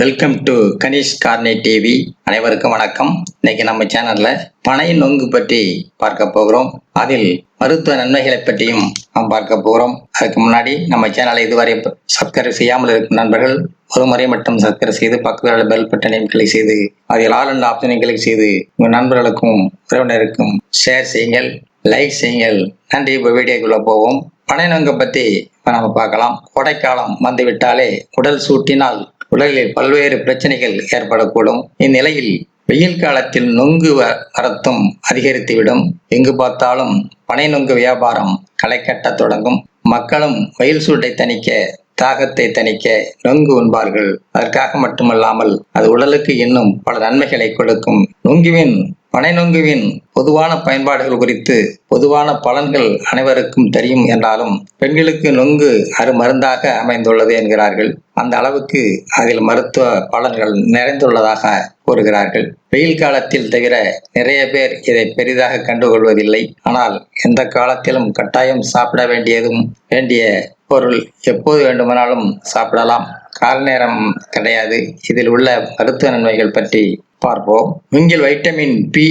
Welcome to Ganesh Karne TV அனைவருக்கும் வணக்கம். இன்னைக்கு நம்ம சேனல்ல பனை நொங்கு பற்றி பார்க்க போகிறோம். அதில் மருத்துவ நன்மைகளை பற்றியும் நாம் பார்க்க போகிறோம். அதுக்கு முன்னாடி நம்ம சேனலை இதுவரை சப்ஸ்கிரைப் செய்யாமல் இருக்கும் நண்பர்கள் ஒரு முறை மட்டும் சப்ஸ்கிரைப் செய்து பக்கத்தில் பெல் பட்டனையும் கிளிக் செய்து அதில் ஆல் அண்ட் ஆப்ஷனையும் கிளிக் செய்து உங்கள் நண்பர்களுக்கும் உறவினருக்கும் ஷேர் செய்யுங்கள் லைக் செய்யுங்கள். நன்றி இப்போ வீடியோக்குள்ளே போவோம். பனை நொங்கை பற்றி இப்போ நம்ம பார்க்கலாம். கோடைக்காலம் வந்துவிட்டாலே உடல் சூட்டினால் உடலில் பல்வேறு பிரச்சனைகள் ஏற்படக்கூடும். இந்நிலையில் வெயில் காலத்தில் நொங்கு வ- வரத்தும் அதிகரித்துவிடும். எங்கு பார்த்தாலும் பனை நொங்கு வியாபாரம் களை கட்டத் தொடங்கும். மக்களும் வெயில் சூட்டை தணிக்க தாகத்தை தணிக்க நொங்கு உண்பார்கள். அதற்காக மட்டுமல்லாமல் அது உடலுக்கு இன்னும் பல நன்மைகளை கொடுக்கும். நொங்குவின் பனை நொங்குவின் பொதுவான பயன்பாடுகள் குறித்து பொதுவான பலன்கள் அனைவருக்கும் தெரியும் என்றாலும் பெண்களுக்கு நொங்கு அருமருந்தாக அமைந்துள்ளது என்கிறார்கள். அந்த அளவுக்கு அதில் மருத்துவ பலன்கள் நிறைந்துள்ளதாக கூறுகிறார்கள். வெயில் காலத்தில் தவிர நிறைய பேர் இதை பெரிதாக கண்டுகொள்வதில்லை. ஆனால் எந்த காலத்திலும் கட்டாயம் சாப்பிட வேண்டியதும் வேண்டிய பொருள் எப்போது வேண்டுமானாலும் சாப்பிடலாம். கால நேரம் கிடையாது. இதில் உள்ள மருத்துவ நன்மைகள் பற்றி பார்ப்போம். இங்கில் வைட்டமின் பி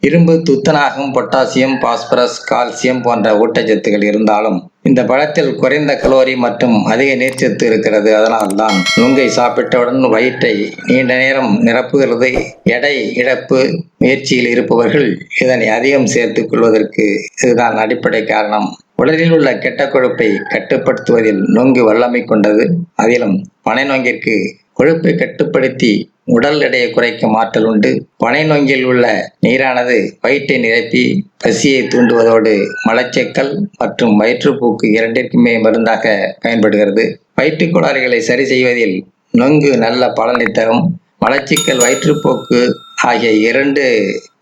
இரும்பு துத்தநாகம் பொட்டாசியம் பாஸ்பரஸ் கால்சியம் போன்ற ஊட்டச்சத்துக்கள் இருந்தாலும் இந்த பழத்தில் குறைந்த கலோரி மற்றும் அதிக நீர்ச்சத்து இருக்கிறது. அதனால் தான் நுங்கை சாப்பிட்டவுடன் வயிற்றை நீண்ட நேரம் நிரப்புகிறது. எடை இழப்பு முயற்சியில் இருப்பவர்கள் இதனை அதிகம் சேர்த்துக் கொள்வதற்கு இதுதான் அடிப்படை காரணம். உடலில் உள்ள கெட்ட கொழுப்பை கட்டுப்படுத்துவதில் நொங்கு வல்லமை கொண்டது. அதிலும் பனை நொங்கிற்கு கொழுப்பை கட்டுப்படுத்தி உடல் எடையை குறைக்கும் ஆற்றல் உண்டு. பனை நொங்கில் உள்ள நீரானது வயிற்றை நிரப்பி பசியை தூண்டுவதோடு மலச்சிக்கல் மற்றும் வயிற்றுப்போக்கு இரண்டிற்குமே மருந்தாக பயன்படுகிறது. வயிற்றுக் கோளாறுகளை சரி செய்வதில் நொங்கு நல்ல பலனை தரும். மலச்சிக்கல் வயிற்றுப்போக்கு ஆகிய இரண்டு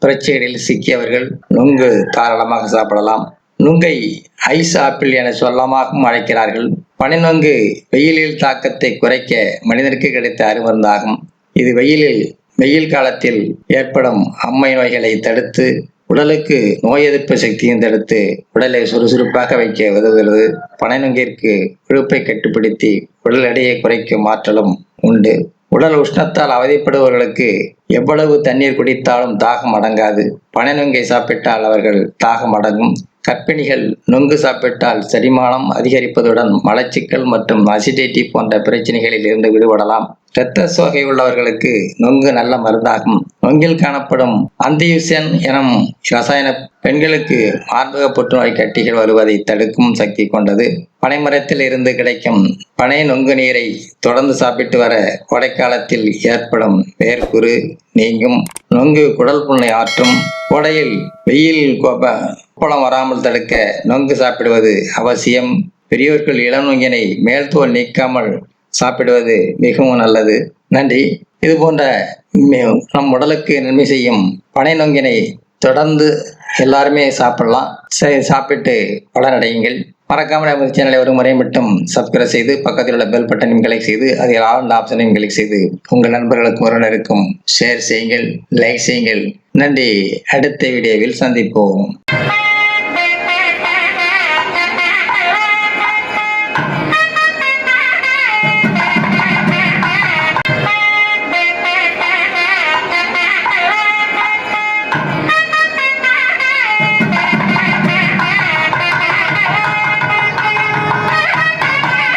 பிரச்சனைகளில் சிக்கியவர்கள் நொங்கு தாராளமாக சாப்பிடலாம். நுங்கை ஐஸ் ஆப்பிள் என சொல்லமாகவும் அழைக்கிறார்கள். பனிநொங்கு வெயிலில் தாக்கத்தை குறைக்க மனிதனுக்கு கிடைத்த அருமருந்தாகும் இது வெயிலில் வெயில் காலத்தில் ஏற்படும் அம்மை நோய்களை தடுத்து உடலுக்கு நோய் எதிர்ப்பு சக்தியும் தடுத்து உடலை சுறுசுறுப்பாக வைக்க உதவுகிறது. பனைநுங்கிற்கு கொழுப்பை கட்டுப்படுத்தி உடல் எடையை குறைக்கும் ஆற்றலும் உண்டு. உடல் உஷ்ணத்தால் அவதிப்படுபவர்களுக்கு எவ்வளவு தண்ணீர் குடித்தாலும் தாகம் அடங்காது. பனைநுங்கை சாப்பிட்டால் அவர்கள் தாகம் அடங்கும். கர்ப்பிணிகள் நொங்கு சாப்பிட்டால் செரிமானம் அதிகரிப்பதுடன் மலச்சிக்கல் மற்றும் அசிடிட்டி போன்ற பிரச்சனைகளில் இருந்து விடுபடலாம். இரத்த சோகை உள்ளவர்களுக்கு நொங்கு நல்ல மருந்தாகும். நொங்கில் காணப்படும் அந்தியூசன் எனும் ரசாயன பெண்களுக்கு மார்பக புற்றுநோய் கட்டிகள் வருவதை தடுக்கும் சக்தி கொண்டது. பனைமரத்தில் இருந்து கிடைக்கும் பனை நொங்கு நீரை தொடர்ந்து சாப்பிட்டு வர கோடைக்காலத்தில் ஏற்படும் வேர்க்குரு நீங்கும். நொங்கு குடல் புண்ணை ஆற்றும். கோடையில் வெயில் கோப கோலம் வராமல் தடுக்க நொங்கு சாப்பிடுவது அவசியம். பெரியோர்கள் இளநொங்கினை மேல்தோல் நீக்காமல் சாப்பிடுவது மிகவும் நல்லது. நன்றி. இது போன்ற நம் உடலுக்கு நன்மை செய்யும் பனை நொங்கினை தொடர்ந்து எல்லாருமே சாப்பிடலாம். சரி சாப்பிட்டு பலனடையுங்கள் மறக்காமல் நமது சேனலை ஒரு முறை மட்டும் சப்ஸ்கிரைப் செய்து பக்கத்தில் உள்ள பெல் பட்டனையும் கிளிக் செய்து அதில் ஆழ்ந்த ஆப்ஷனையும் கிளிக் செய்து உங்கள் நண்பர்களுக்கும் உறவினருக்கும் ஷேர் செய்யுங்கள் லைக் செய்யுங்கள். நன்றி. அடுத்த வீடியோவில் சந்திப்போம்.